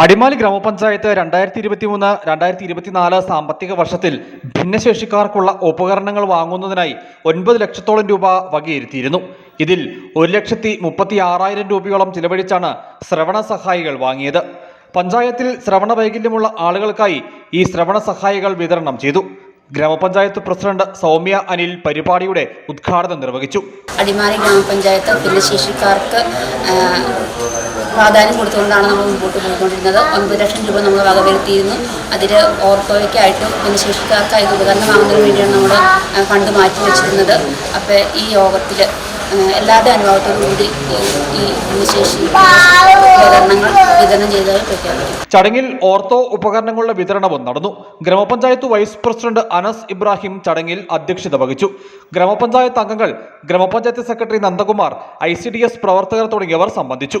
അടിമാലി ഗ്രാമപഞ്ചായത്ത് രണ്ടായിരത്തി ഇരുപത്തി മൂന്ന് രണ്ടായിരത്തി ഇരുപത്തിനാല് സാമ്പത്തിക വർഷത്തിൽ ഭിന്നശേഷിക്കാർക്കുള്ള ഉപകരണങ്ങൾ വാങ്ങുന്നതിനായി ഒൻപത് ലക്ഷത്തോളം രൂപ വകയിരുത്തിയിരുന്നു. ഇതിൽ ഒരു ലക്ഷത്തി മുപ്പത്തി ആറായിരം രൂപയോളം ചിലവഴിച്ചാണ് ശ്രവണ സഹായികൾ വാങ്ങിയത്. പഞ്ചായത്തിൽ ശ്രവണ വൈകല്യമുള്ള ആളുകൾക്കായി ഈ ശ്രവണ സഹായികൾ വിതരണം ചെയ്തു. ഗ്രാമപഞ്ചായത്ത് പ്രസിഡന്റ് സൗമ്യ അനിൽ പരിപാടിയുടെ ഉദ്ഘാടനം നിർവഹിച്ചു. അടിമാലി ഗ്രാമപഞ്ചായത്ത് ഭിന്നശേഷിക്കാർക്ക് പ്രാധാന്യം കൊടുത്തുകൊണ്ടാണ് നമ്മൾ മുമ്പോട്ട് പോയിക്കൊണ്ടിരുന്നത്. ഒൻപത് ലക്ഷം രൂപ നമ്മൾ വകവരുത്തിയിരുന്നു അതിൽ ഓർത്തോയ്ക്കായിട്ടും ഭിന്നശേഷിക്കാർക്കായി വാങ്ങുന്നതിന് വേണ്ടിയാണ് നമ്മൾ ഫണ്ട് മാറ്റി വെച്ചിരുന്നത്. അപ്പോൾ ഈ യോഗത്തിൽ എല്ലാവരുടെ അനുഭവത്തോടു കൂടി ഈ ഭിന്നശേഷി ഉപകരണങ്ങൾ വിതരണം ചെയ്തതായി പ്രഖ്യാപിക്കും. ചടങ്ങിൽ ഓർത്തോ ഉപകരണങ്ങളുടെ വിതരണവും നടന്നു. ഗ്രാമപഞ്ചായത്ത് വൈസ് പ്രസിഡന്റ് അനസ് ഇബ്രാഹിം ചടങ്ങിൽ അധ്യക്ഷത വഹിച്ചു. ഗ്രാമപഞ്ചായത്ത് അംഗങ്ങൾ ഗ്രാമപഞ്ചായത്ത് സെക്രട്ടറി നന്ദകുമാർ ഐ പ്രവർത്തകർ തുടങ്ങിയവർ സംബന്ധിച്ചു.